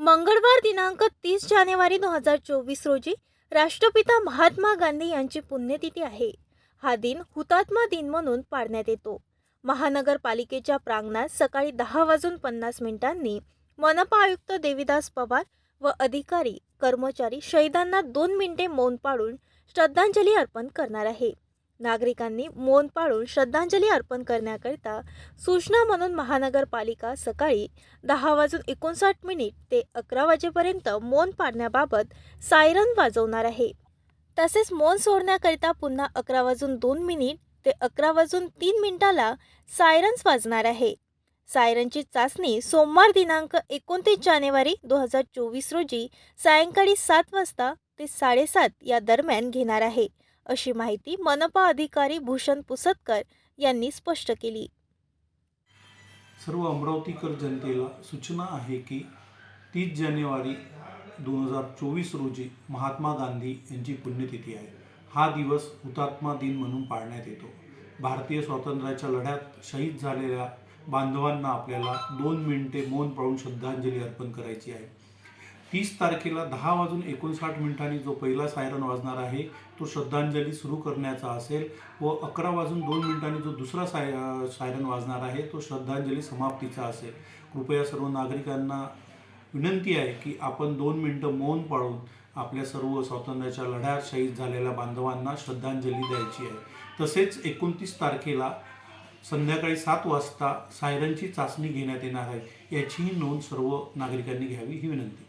मंगळवार दिनांक तीस जानेवारी दोन हजार चोवीस रोजी राष्ट्रपिता महात्मा गांधी यांची पुण्यतिथी आहे. हा दिन हुतात्मा दिन म्हणून पाळण्यात येतो. महानगरपालिकेच्या प्रांगणात सकाळी दहा वाजून पन्नास मिनिटांनी मनपा आयुक्त देविदास पवार व अधिकारी कर्मचारी शहीदांना दोन मिनिटे मौन पाळून श्रद्धांजली अर्पण करणार आहे. नागरिकांनी मौन पाळून श्रद्धांजली अर्पण करण्याकरिता सूचना म्हणून महानगरपालिका सकाळी दहा वाजून एकोणसाठ मिनिट ते अकरा वाजेपर्यंत मौन पाडण्याबाबत सायरन वाजवणार आहे. तसेच मौन सोडण्याकरिता पुन्हा अकरा वाजून दोन मिनिट ते अकरा वाजून तीन मिनिटाला सायरन्स वाजणार आहे. सायरनची चाचणी सोमवार दिनांक एकोणतीस जानेवारी दोन हजार चोवीस रोजी सायंकाळी सात वाजता ते साडेसात या दरम्यान घेणार आहे. अशी माहिती मनपा अधिकारी भूषण पुसतकर यांनी स्पष्ट केली. सर्व अमरावतीकर जनतेला सूचना आहे की तीस जानेवारी दोन हजार चोवीस रोजी महात्मा गांधी यांची पुण्यतिथी आहे. हा दिवस हुतात्मा दिन म्हणून पाळण्यात येतो. भारतीय स्वातंत्र्याच्या लढ्यात शहीद झालेल्या बांधवांना आपल्याला दोन मिनिटे मौन पाळून श्रद्धांजली अर्पण करायची आहे. तीस तारखेला दहा वाजून एकोणसाठ मिनिटांनी जो पहिला सायरन वाजणार आहे तो श्रद्धांजली सुरू करण्याचा असेल व अकरा वाजून दोन मिनिटांनी जो दुसरा साय सायरन वाजणार आहे तो श्रद्धांजली समाप्तीचा असेल. कृपया सर्व नागरिकांना विनंती आहे की आपण दोन मिनटं मौन पाळून आपल्या सर्व स्वातंत्र्याच्या लढ्यात शहीद झालेल्या बांधवांना श्रद्धांजली द्यायची आहे. तसेच एकोणतीस तारखेला संध्याकाळी सात वाजता सायरनची चाचणी घेण्यात येणार आहे याचीही नोंद सर्व नागरिकांनी घ्यावी ही विनंती.